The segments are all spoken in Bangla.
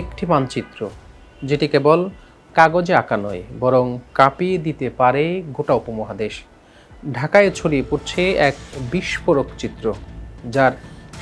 একটি মানচিত্র, যেটি কেবল কাগজে আঁকা নয়, বরং কাঁপিয়ে দিতে পারে গোটা উপমহাদেশ। ঢাকায় ছড়িয়ে পড়ছে এক বিস্ফোরক চিত্র, যার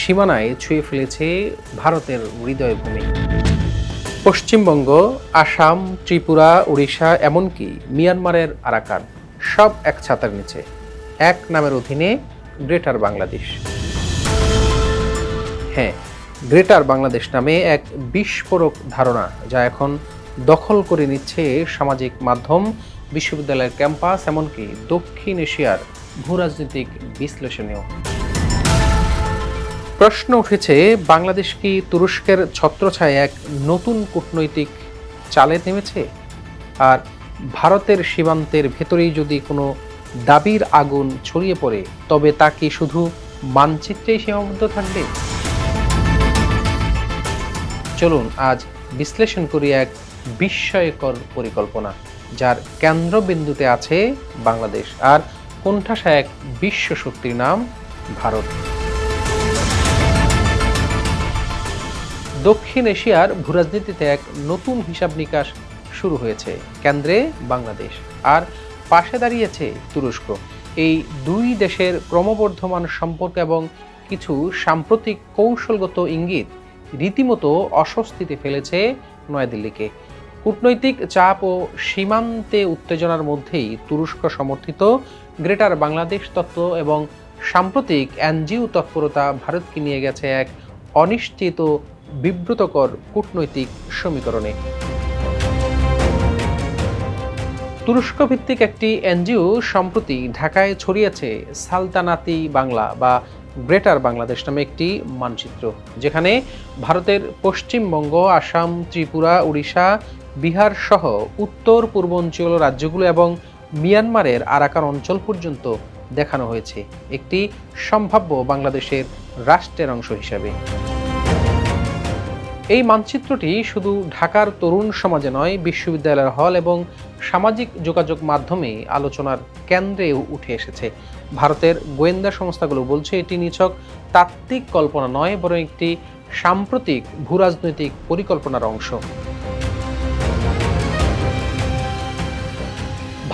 সীমানায় ছুঁয়ে ফেলেছে ভারতের হৃদয়ভূমি। পশ্চিমবঙ্গ, আসাম, ত্রিপুরা উড়িষ্যা এমনকি মিয়ানমারের আরাকান, সব এক ছাতার নিচে, এক নামের অধীনে গ্রেটার বাংলাদেশ। হ্যাঁ গ্রেটার বাংলাদেশ নামে এক বিস্ফোরক ধারণা, যা এখন দখল করে নিচ্ছে সামাজিক মাধ্যম, বিশ্ববিদ্যালয়ের ক্যাম্পাস, এমনকি দক্ষিণ এশিয়ার ভূরাজনৈতিক বিশ্লেষণেও। প্রশ্ন উঠেছে, বাংলাদেশ কি তুরস্কের ছত্রছায় এক নতুন কূটনৈতিক চালে নেমেছে? আর ভারতের সীমান্তের ভেতরেই যদি কোনো দাবির আগুন ছড়িয়ে পড়ে, তবে তা কি শুধু মানচিত্রেই সীমাবদ্ধ থাকবে? চলুন আজ বিশ্লেষণ করি এক বিস্ময়কর পরিকল্পনা, যার কেন্দ্রবিন্দুতে আছে বাংলাদেশ আর কোণঠাসা এক বিশ্ব শক্তির নাম ভারত। দক্ষিণ এশিয়ার ভূরাজনীতিতে এক নতুন হিসাব নিকাশ শুরু হয়েছে, কেন্দ্রে বাংলাদেশ আর পাশে দাঁড়িয়েছে তুরস্ক। এই দুই দেশের ক্রমবর্ধমান সম্পর্ক এবং কিছু সাম্প্রতিক কৌশলগত ইঙ্গিত রীতিমতো অস্বস্তিতে ফেলেছে নয়াদিল্লিকে। কূটনৈতিক চাপ ও সীমান্তে উত্তেজনার মধ্যেই তুরস্ক সমর্থিত গ্রেটার বাংলাদেশ তত্ত্ব এবং সাম্প্রতিক এনজিও তৎপরতা ভারতকে নিয়ে গেছে এক অনিশ্চিত বিব্রতকর কূটনৈতিক সমীকরণে। তুরস্ক ভিত্তিক একটি এনজিও সম্প্রতি ঢাকায় ছড়িয়েছে সালতানাতি বাংলা বা গ্রেটার বাংলাদেশ নামে একটি মানচিত্র, যেখানে ভারতের পশ্চিমবঙ্গ, আসাম, ত্রিপুরা, উড়িষ্যা, বিহার সহ উত্তর পূর্বাঞ্চল রাজ্যগুলো এবং মিয়ানমারের আরাকান অঞ্চল পর্যন্ত দেখানো হয়েছে। একটি সম্ভাব্য বাংলাদেশের রাষ্ট্রের অংশ হিসাবে। এই মানচিত্রটি শুধু ঢাকার তরুণ সমাজে নয়, বিশ্ববিদ্যালয়ের হল এবং সামাজিক যোগাযোগ মাধ্যমে আলোচনার কেন্দ্রে উঠে এসেছে। ভারতের গোয়েন্দা সংস্থাগুলো বলছে, এটি নিছক তাত্ত্বিক কল্পনা নয়, বরং একটি সাম্প্রতিক ভূরাজনৈতিক পরিকল্পনার অংশ।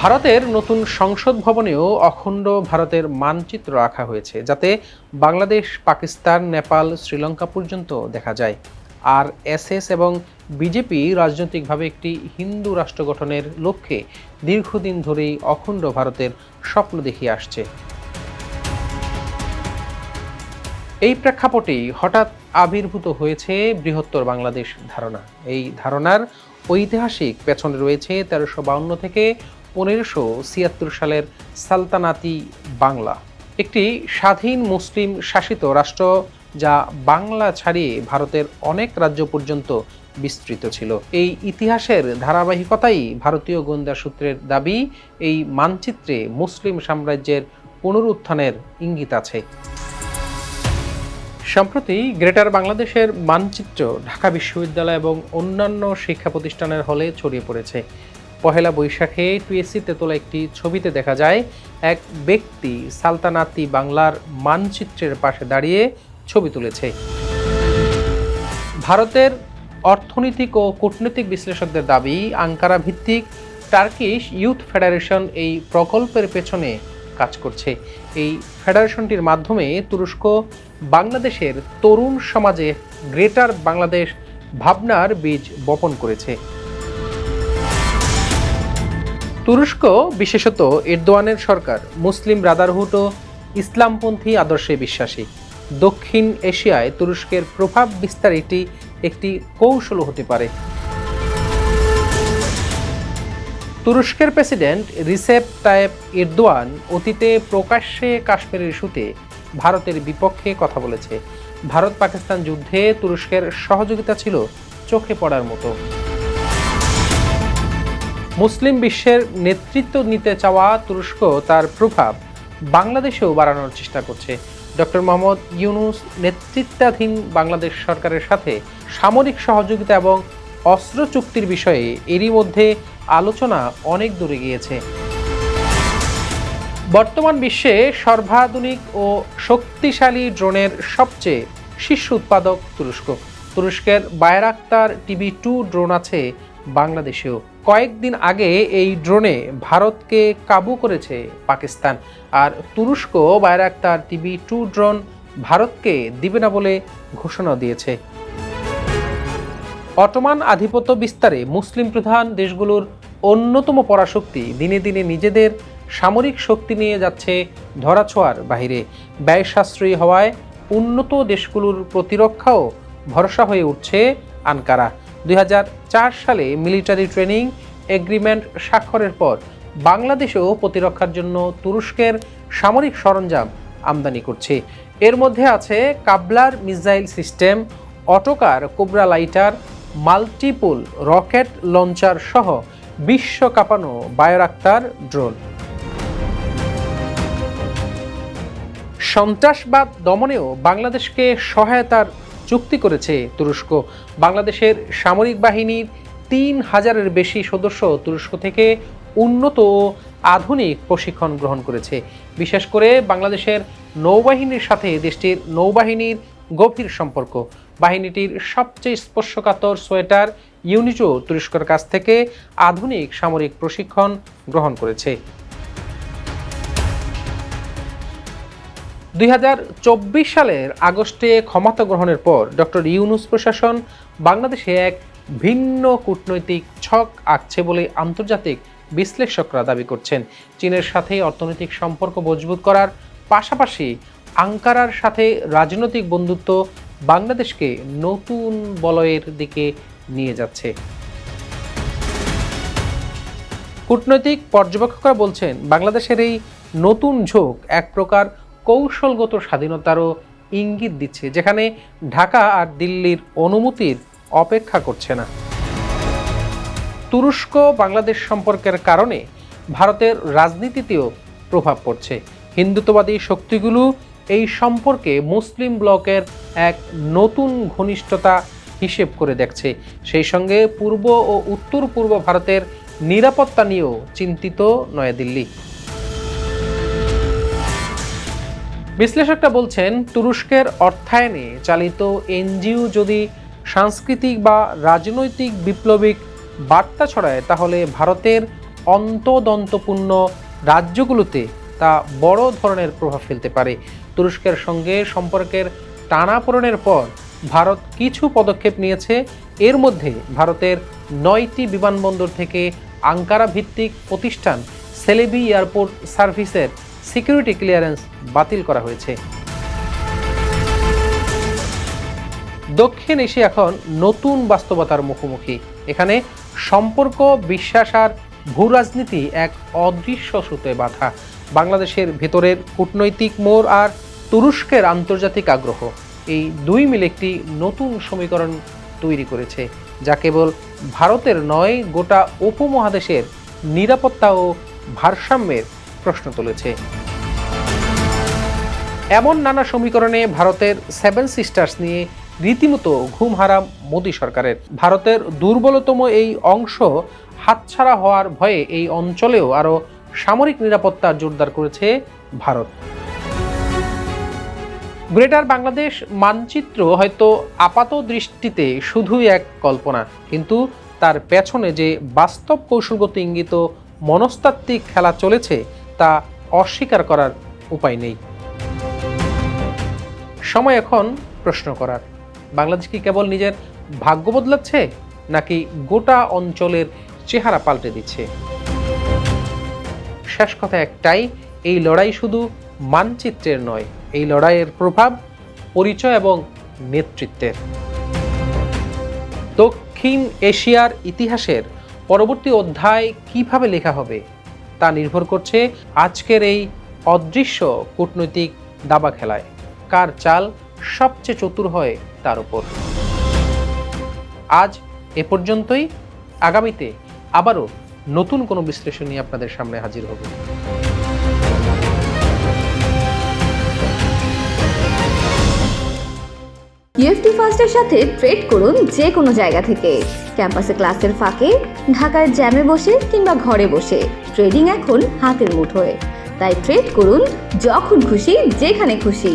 ভারতের নতুন সংসদ ভবনেও অখণ্ড ভারতের মানচিত্র রাখা হয়েছে, যাতে বাংলাদেশ, পাকিস্তান, নেপাল, শ্রীলঙ্কা পর্যন্ত দেখা যায়। আর এসএস এবং বিজেপি রাজনৈতিকভাবে একটি হিন্দু রাষ্ট্র গঠনের লক্ষ্যে দীর্ঘদিন ধরেই অখণ্ড ভারতের স্বপ্ন দেখিয়ে আসছে। এই প্রেক্ষাপটেই হঠাৎ আবির্ভূত হয়েছে বৃহত্তর বাংলাদেশ ধারণা। এই ধারণার ঐতিহাসিক পেছনে রয়েছে তেরোশো বাউন্ন থেকে পনেরোশো ছিয়াত্তর সালের সালতানাতি বাংলা। একটি স্বাধীন মুসলিম শাসিত রাষ্ট্র যা বাংলা ছাড়িয়ে ভারতের অনেক রাজ্য পর্যন্ত বিস্তৃত ছিল। এই ইতিহাসের ধারাবাহিকতাই ভারতীয় গোয়েন্দা সূত্রের দাবি, এই মানচিত্রে মুসলিম সাম্রাজ্যের পুনরুত্থানের ইঙ্গিত আছে। সম্প্রতি গ্রেটার বাংলাদেশের মানচিত্র ঢাকা বিশ্ববিদ্যালয় এবং অন্যান্য শিক্ষা প্রতিষ্ঠানের হলে ছড়িয়ে পড়েছে। পহেলা বৈশাখে টুয়েসিতে তোলা একটি ছবিতে দেখা যায়, এক ব্যক্তি সালতানাতি বাংলার মানচিত্রের পাশে দাঁড়িয়ে ছবি তুলেছে। ভারতের অর্থনৈতিক ও কূটনৈতিক বিশ্লেষকদের দাবি, আঙ্কারা ভিত্তিক টার্কিশ ইউথ ফেডারেশন এই প্রকল্পের পেছনে কাজ করছে। এই ফেডারেশনটির মাধ্যমে তুরস্ক, বাংলাদেশের তরুণ সমাজে গ্রেটার বাংলাদেশ ভাবনার বীজ বপন করেছে। তুরস্ক, বিশেষত এরদোয়ানের সরকার, মুসলিম ব্রাদারহুড ও ইসলামপন্থী আদর্শে বিশ্বাসী। দক্ষিণ এশিয়ায় তুরস্কের প্রভাব বিস্তার এটি একটি কৌশল হতে পারে। তুরস্কের প্রেসিডেন্ট রিসেপ তায়েব ইরদোয়ান অতীতে প্রকাশ্যে কাশ্মীরের ইস্যুতে ভারতের বিপক্ষে কথা বলেছে। ভারত পাকিস্তান যুদ্ধে তুরস্কের সহযোগিতা ছিল চোখে পড়ার মতো। মুসলিম বিশ্বের নেতৃত্ব নিতে চাওয়া তুরস্ক তার প্রভাব বাংলাদেশেও বাড়ানোর চেষ্টা করছে। ডক্টর মোহাম্মদ ইউনুস নেতৃত্বাধীন বাংলাদেশ সরকারের সাথে সামরিক সহযোগিতা এবং অস্ত্র চুক্তির বিষয়ে এরই মধ্যে আলোচনা অনেক দূরে গিয়েছে। বর্তমান বিশ্বে সর্বাধুনিক ও শক্তিশালী ড্রোনের সবচেয়ে শীর্ষ উৎপাদক তুরস্ক। তুরস্কের বায়রাক্তার টিভি টু ড্রোন আছে বাংলাদেশেও। কয়েকদিন আগে এই ড্রোনে ভারতকে কাবু করেছে পাকিস্তান। আর তুরস্ক বায়রাক্তার টিভি টু ড্রোন ভারতকে দিবে না বলে ঘোষণা দিয়েছে। অটোমান আধিপত্য বিস্তারে মুসলিম প্রধান দেশগুলোর অন্যতম পরাশক্তি দিনে দিনে নিজেদের সামরিক শক্তি নিয়ে যাচ্ছে ধরাছোঁয়ার বাহিরে। ব্যয় সাশ্রয়ী হওয়ায় উন্নত দেশগুলোর প্রতিরক্ষাও ভরসা হয়ে উঠছে আনকারা। দুই হাজার চার সালে মিলিটারি ট্রেনিং এগ্রিমেন্ট স্বাক্ষরের পর বাংলাদেশেও প্রতিরক্ষার জন্য তুরস্কের সামরিক সরঞ্জাম আমদানি করছে। এর মধ্যে আছে কাবলার মিসাইল সিস্টেম, অটোকার, কোবরা লাইটার, মাল্টিপুল রকেট লঞ্চার সহ বিশ্ব কাঁপানো বায়োরাক্তার ড্রোন। সন্ত্রাসবাদ দমনেও বাংলাদেশকে সহায়তার চুক্তি করেছে তুরস্ক। বাংলাদেশের সামরিক বাহিনীর তিন হাজারের বেশি সদস্য তুরস্ক থেকে উন্নত ও আধুনিক প্রশিক্ষণ গ্রহণ করেছে। বিশেষ করে বাংলাদেশের নৌবাহিনীর সাথে দেশটির নৌবাহিনীর গভীর সম্পর্ক। বাহিনীটির সবচেয়ে স্পর্শকাতর সোয়েটার ইউনিটও তুরস্কের কাছ থেকে আধুনিক সামরিক প্রশিক্ষণ গ্রহণ করেছে। দুই হাজার চব্বিশ সালের আগস্টে ক্ষমতা গ্রহণের পর ডক্টর ইউনুস প্রশাসন বাংলাদেশে এক ভিন্ন কূটনৈতিক ছক আঁকছে বলে আন্তর্জাতিক বিশ্লেষকরা দাবি করছেন। চীনের সাথে অর্থনৈতিক সম্পর্ক মজবুত করার পাশাপাশি আঙ্কারার সাথে রাজনৈতিক বন্ধুত্ব বাংলাদেশকে নতুন বলয়ের দিকে নিয়ে যাচ্ছে। কূটনৈতিক পর্যবেক্ষকরা বলছেন, বাংলাদেশের এই নতুন ঝোঁক এক প্রকার কৌশলগত স্বাধীনতারও ইঙ্গিত দিচ্ছে, যেখানে ঢাকা আর দিল্লির অনুমতির অপেক্ষা করছে না। তুরস্ক, বাংলাদেশ সম্পর্কের কারণে ভারতের রাজনীতিতেও প্রভাব পড়ছে। হিন্দুত্ববাদী শক্তিগুলো এই সম্পর্কে মুসলিম ব্লকের এক নতুন ঘনিষ্ঠতা হিসেব করে দেখছে। সেই সঙ্গে পূর্ব ও উত্তর পূর্ব ভারতের নিরাপত্তা নিয়েও চিন্তিত নয়াদিল্লি। বিশ্লেষকরা বলছেন, তুরস্কের অর্থায়নে চালিত এনজিও যদি সাংস্কৃতিক বা রাজনৈতিক বিপ্লবিক বার্তা ছড়ায়, তাহলে ভারতের অন্তদন্তপূর্ণ রাজ্যগুলোতে তা বড় ধরনের প্রভাব ফেলতে পারে। তুরস্কের সঙ্গে সম্পর্কের টানাপোড়েনের পর ভারত কিছু পদক্ষেপ নিয়েছে। এর মধ্যে ভারতের নয়টি বিমানবন্দর থেকে আঙ্কারা ভিত্তিক প্রতিষ্ঠান সেলেবি এয়ারপোর্ট সার্ভিসের সিকিউরিটি ক্লিয়ারেন্স বাতিল করা হয়েছে। দক্ষিণ এশিয়া এখন নতুন বাস্তবতার মুখোমুখি। এখানে সম্পর্ক, বিশ্বাস আর ভূরাজনীতি এক অদৃশ্য সুতোয় বাধা। বাংলাদেশের ভেতরের কূটনৈতিক মোড় আর তুরস্কের আন্তর্জাতিক আগ্রহ। এই দুই মিলে একটি নতুন সমীকরণ তৈরি করেছে, যা কেবল ভারতের নয়, গোটা উপমহাদেশের নিরাপত্তা ও ভারসাম্যের প্রশ্ন তুলেছে। এমন নানা সমীকরণে ভারতের সেভেন সিস্টার্স নিয়ে রীতিমতো ঘুম হারাম মোদী সরকারের। ভারতের দুর্বলতম এই অংশ হাতছাড়া হওয়ার ভয়ে এই অঞ্চলেও আরও সামরিক নিরাপত্তা জোরদার করেছে ভারত। গ্রেটার বাংলাদেশ মানচিত্র হয়তো আপাত দৃষ্টিতে শুধুই এক কল্পনা, কিন্তু তার পেছনে যে বাস্তব কৌশলগত ইঙ্গিত মনস্তাত্ত্বিক খেলা চলেছে তা অস্বীকার করার উপায় নেই। সময় এখন প্রশ্ন করার। বাংলাদেশ কি কেবল নিজের ভাগ্য বদলাচ্ছে, নাকি গোটা অঞ্চলের চেহারা পাল্টে দিচ্ছে? শেষ কথা একটাই, এই লড়াই শুধু মানচিত্রের নয়, এই লড়াইয়ের প্রভাব পরিচয় এবং নেতৃত্বের। দক্ষিণ এশিয়ার ইতিহাসের পরবর্তী অধ্যায় কীভাবে লেখা হবে তা নির্ভর করছে আজকের এই অদৃশ্য কূটনৈতিক দাবা খেলায়। কার চাল সবচেয়ে চতুর হয় তার উপর। আজ এ পর্যন্তই। আগামীতে আবারও নতুন কোনো বিশ্লেষণ নিয়ে আপনাদের সামনে হাজির হব। ইউএফটি ফার্স্টের সাথে ট্রেড করুন যে কোনো জায়গা থেকে। ক্যাম্পাসে ক্লাসের ফাঁকে, ঢাকার জ্যামে বসে কিংবা ঘরে বসে। ট্রেডিং এখন হাতের মুঠোয়। তাই ট্রেড করুন যখন খুশি যেখানে খুশি।